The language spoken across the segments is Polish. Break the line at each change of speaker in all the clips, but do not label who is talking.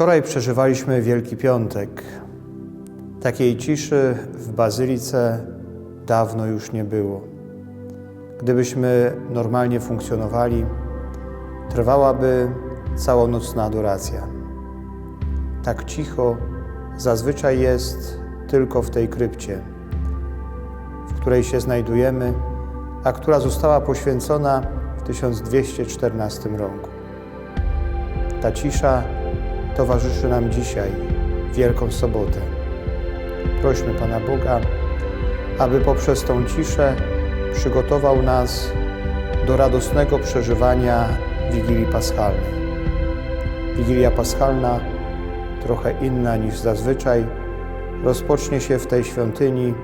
Wczoraj przeżywaliśmy Wielki Piątek. Takiej ciszy w bazylice dawno już nie było. Gdybyśmy normalnie funkcjonowali, trwałaby całonocna adoracja. Tak cicho zazwyczaj jest tylko w tej krypcie, w której się znajdujemy, a która została poświęcona w 1214 roku. Ta cisza towarzyszy nam dzisiaj, Wielką Sobotę. Prośmy Pana Boga, aby poprzez tą ciszę przygotował nas do radosnego przeżywania Wigilii Paschalnej. Wigilia Paschalna, trochę inna niż zazwyczaj, rozpocznie się w tej świątyni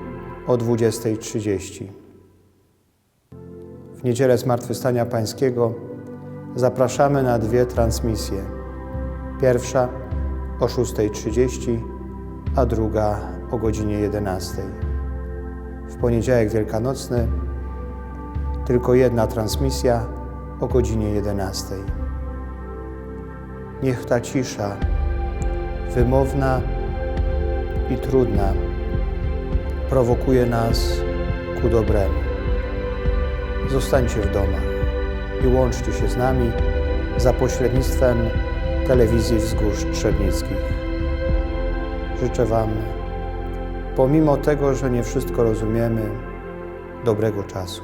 o 20.30. W niedzielę Zmartwychwstania Pańskiego zapraszamy na dwie transmisje. Pierwsza o 6.30, a druga o godzinie 11.00. W poniedziałek wielkanocny tylko jedna transmisja o godzinie 11.00. Niech ta cisza, wymowna i trudna, prowokuje nas ku dobremu. Zostańcie w domach i łączcie się z nami za pośrednictwem telewizji Wzgórz Trzebnickich. Życzę Wam, pomimo tego, że nie wszystko rozumiemy, dobrego czasu.